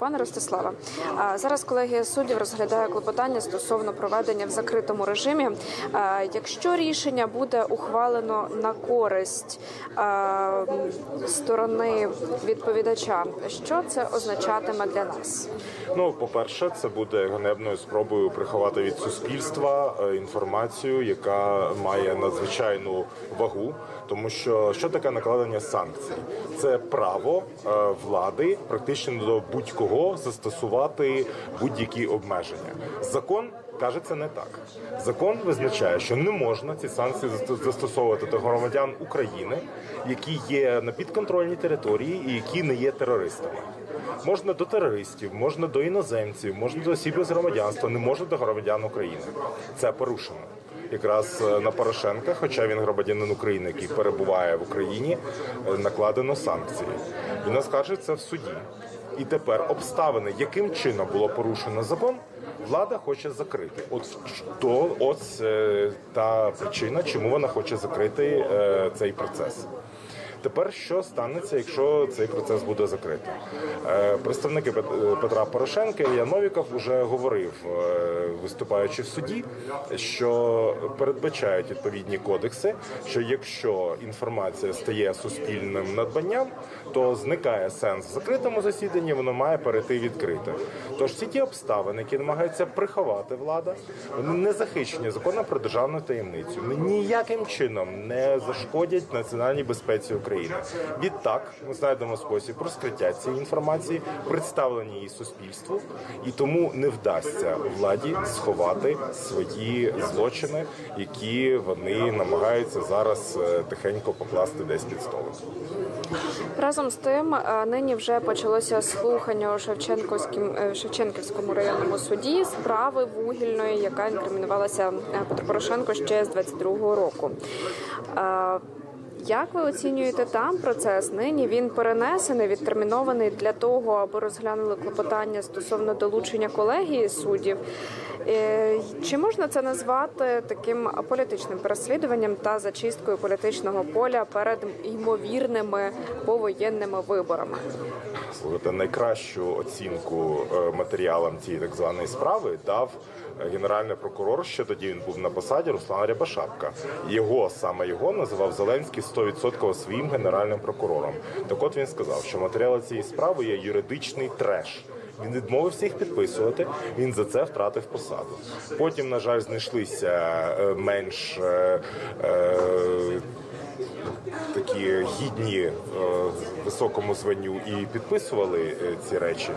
пане Ростиславе. Зараз колегія суддів розглядає клопотання стосовно проведення в закритому режимі. Якщо рішення буде ухвалено на користь сторони відповідача, що це означатиме для нас? Ну, по-перше, це буде ганебною спробою приховати від суспільства е, інформацію, яка має надзвичайну вагу. Тому що що таке накладення санкцій? Це право е, влади практично до будь-кого застосувати будь-які обмеження. Закон каже це не так. Закон визначає, що не можна ці санкції заст- застосовувати до громадян України, які є на підконтрольній території і які не є терористами. Можна до терористів, можна до іноземців, можна до осіб без громадянства, не можна до громадян України. Це порушено. Якраз е, на Порошенка, хоча він громадянин України, який перебуває в Україні, е, накладено санкції. Він оскаржиться в суді. І тепер обставини, яким чином було порушено закон, влада хоче закрити. От то ось е, та причина, чому вона хоче закрити е, цей процес. Тепер що станеться, якщо цей процес буде закритий? Е, Представники Пет- Петра Порошенка Ілля Новіков вже говорив, е, виступаючи в суді, що передбачають відповідні кодекси, що якщо інформація стає суспільним надбанням, то зникає сенс в закритому засіданні, воно має перейти відкрите. Тож всі ті обставини, які намагаються приховати влада, вони не захищені законом про державну таємницю. Вони ніяким чином не зашкодять національній безпеці України. Відтак ми знайдемо спосіб розкриття цієї інформації, представлення її суспільству, і тому не вдасться владі сховати свої злочини, які вони намагаються зараз е, тихенько покласти десь під столом. Разом з тим, е, нині вже почалося слухання у Шевченківському Шевченківському районному суді справи вугільної, яка інкримінувалася е, Петру Порошенко ще з 22-го року. Як ви оцінюєте там процес? Нині він перенесений, відтермінований для того, аби розглянули клопотання стосовно долучення колегії суддів. Е, Чи можна це назвати таким політичним переслідуванням та зачисткою політичного поля перед ймовірними повоєнними виборами? Слухайте, найкращу оцінку е, матеріалам цієї так званої справи дав генеральний прокурор. Ще тоді він був на посаді Руслан Рябошапка. Його саме його називав Зеленський 100% своїм генеральним прокурором. Так от він сказав, що матеріали цієї справи є юридичний треш. Він відмовився їх підписувати. Він за це втратив посаду. Потім, на жаль, знайшлися е, менш е, е, такі гідні е, високому званню і підписували е, ці речі.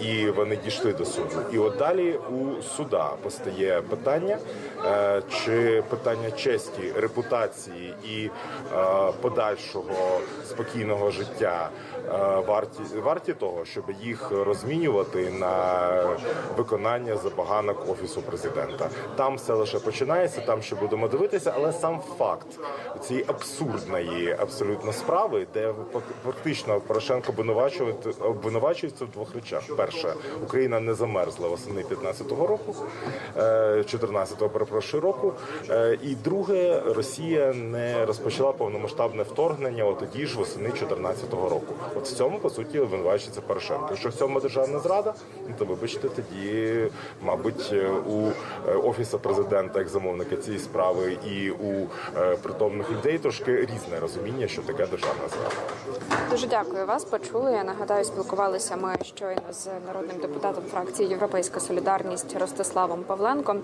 І вони дійшли до суду. І от далі у суда постає питання, е, чи питання честі, репутації і подальшого спокійного життя варті варті того, щоб їх розмінювати на виконання забаганок офісу президента. Там все лише починається, там ще будемо дивитися, але сам факт цієї абсурдної абсолютно справи, де фактично Порошенко обвинувачує- обвинувачується в двох речах: перше, Україна не замерзла восени 15-го року, е, 14-го, перепрошую року. Е, І друге, Росія не розпочала повномасштабне вторгнення от тоді ж восени 14-го року. От в цьому по суті обвинувачується Порошенко. Якщо в цьому державна зрада, ну, то вибачте, тоді, мабуть, е, у е, офісу президента як замовника цієї справи і у е, притомних людей трошки різне розуміння, що таке державна зрада. Дуже дякую вас. Почули. Я нагадаю, спілкувалися ми щойно з народним депутатом фракції Європейська Солідарність Ростиславом Павленком.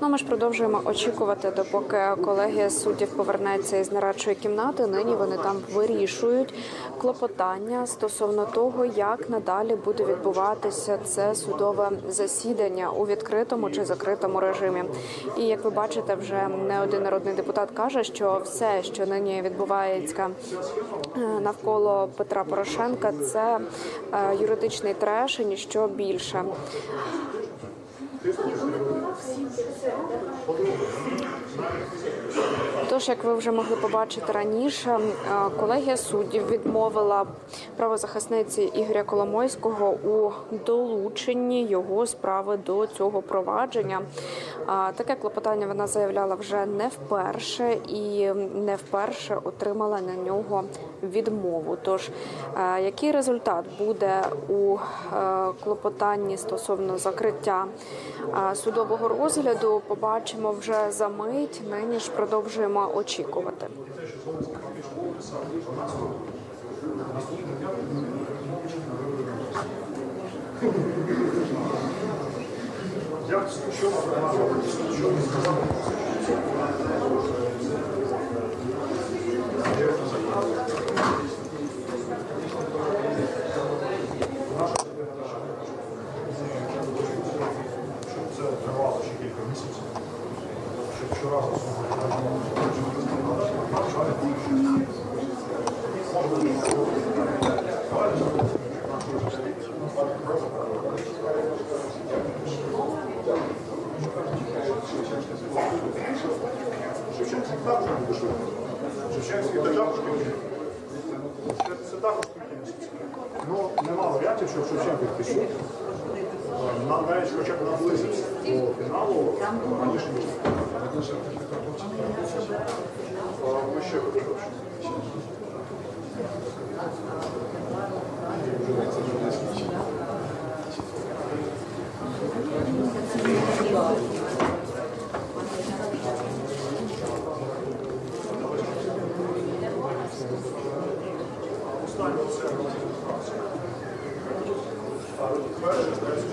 Ну ми ж продовжуємо очікувати, допоки колегія суддів повернеться із нарадчої кімнати. Нині вони там вирішують клопотання стосовно того, як надалі буде відбуватися це судове засідання у відкритому чи закритому режимі. І як ви бачите, вже не один народний депутат каже, що все, що нині відбувається е, навколо Петра Порошенка, це е, юридичний треш і ніщо більше. Тож, як ви вже могли побачити раніше, е, колегія суддів відмовила правозахисниці Ігоря Коломойського у долученні його справи до цього провадження. Таке клопотання вона заявляла вже не вперше і не вперше отримала на нього відмову. Тож е, який результат буде у е, клопотанні стосовно закриття судового розгляду, побачимо вже за мить. Нині ж продовжуємо очікувати. Це бачив, що Шевченко пішов. Навіть хоча б наблизився до фіналу раніше ніж. Ми ще хочемо. Вже це вже не Thank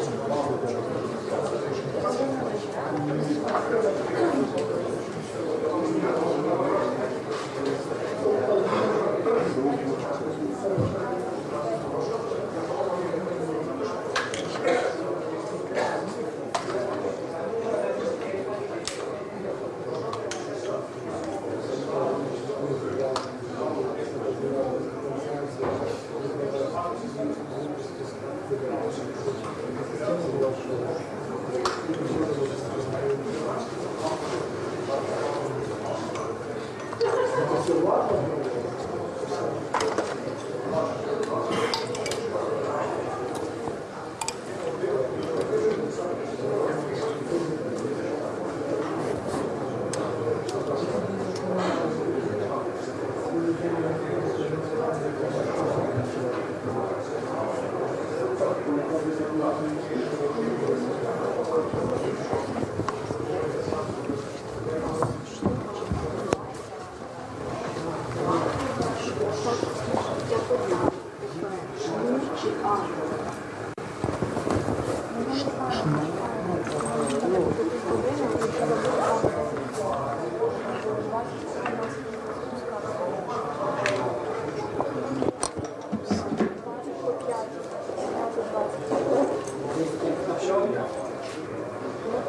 you. Thank you. Дякую.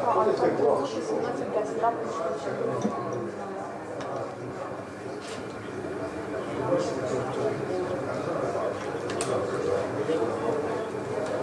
Антон Павлович, 17-10,